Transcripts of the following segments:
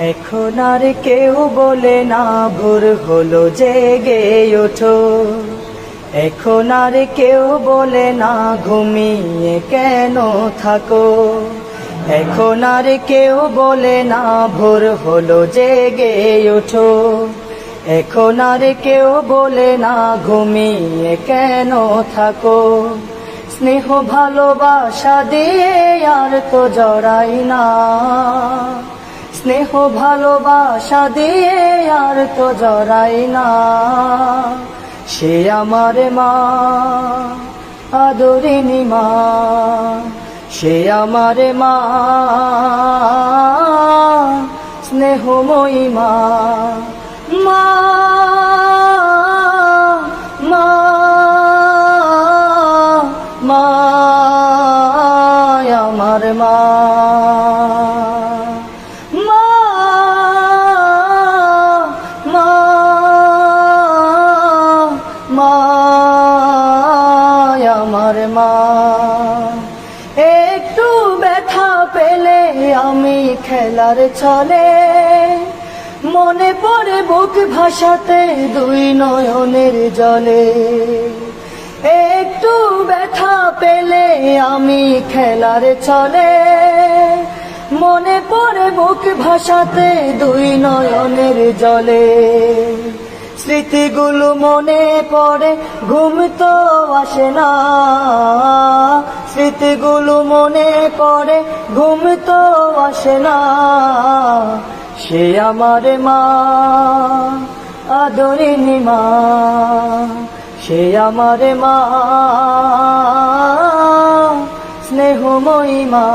এখন আর কেউ বলে না, ভোর হলো, জেগে ওঠো। এখন আর কেউ বলে না, ঘুমিয়ে কেন থাকো? এখন আর কেউ বলে না, ভোর হলো, জেগে ওঠো। এখন আর কেউ বলে না, ঘুমিয়ে কেন থাকো? স্নেহ ভালোবাসা দিয়ে আর তো জড়াই না। স্নেহ ভালোবাসা দিয়ে আর তো জড়াই না। সে আমার মা আদরিনী মা, সে আমার মা, স্নেহময়ী মা। মা মা আমার মা। আমার মা। একটু ব্যথা পেলে আমি খেলার চলে মনে পড়ে বুক ভাসাতে দুই নয়নের জলে। একটু ব্যথা পেলে আমি খেলার চলে মনে পড়ে বুক ভাসাতে দুই নয়নের জলে। স্মৃতিগুলো মনে পড়ে, ঘুম তো আসে না। স্মৃতিগুলো মনে পড়ে, ঘুম তো আসে না। সে আমার মা আদরিনী মা। সে আমার মা, স্নেহময়ী মা।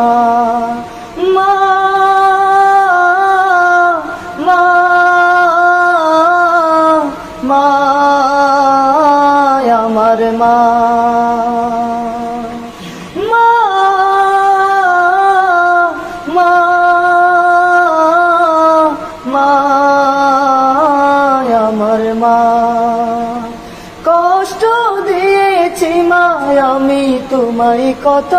তোমায় কত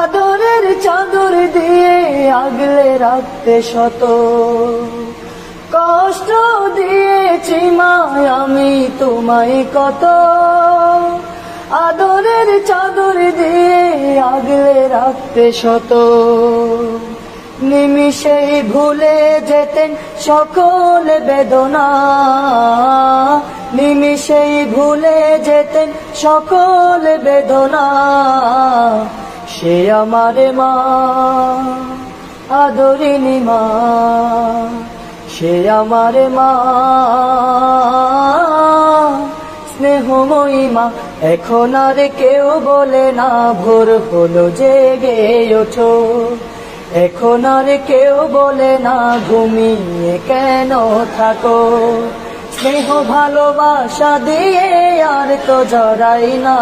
আদরের চাদর দিয়ে আগলে রাখতে শত। কষ্ট দিয়েছি মা আমি তোমায় কত আদরের চাদর দিয়ে আগলে রাখতে শত। নিমিষেই ভুলে যেতেন সকল বেদনা। নিমিষেই ভুলে যেতেন সকল বেদনা। সে আমার মা আদরিনী মা, সে আমার মা। স্নেহময়ী মা, এখন আর কেউ বলে না, ভোর হলো, জেগে ওঠো। এখন আর কেউ বলে না, ঘুমিয়ে কেন থাকো? স্নেহ ভালোবাসা দিয়ে আর তো জড়াই না।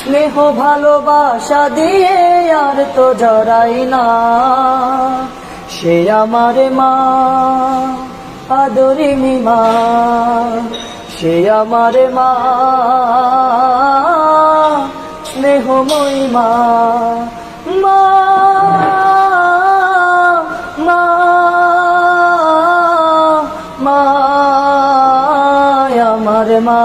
স্নেহ ভালোবাসা দিয়ে আর তো জড়াই না। সে আমার মা আদরিনী মা, সে আমার মা। স্নেহময়ী মা মা। মা আমার মা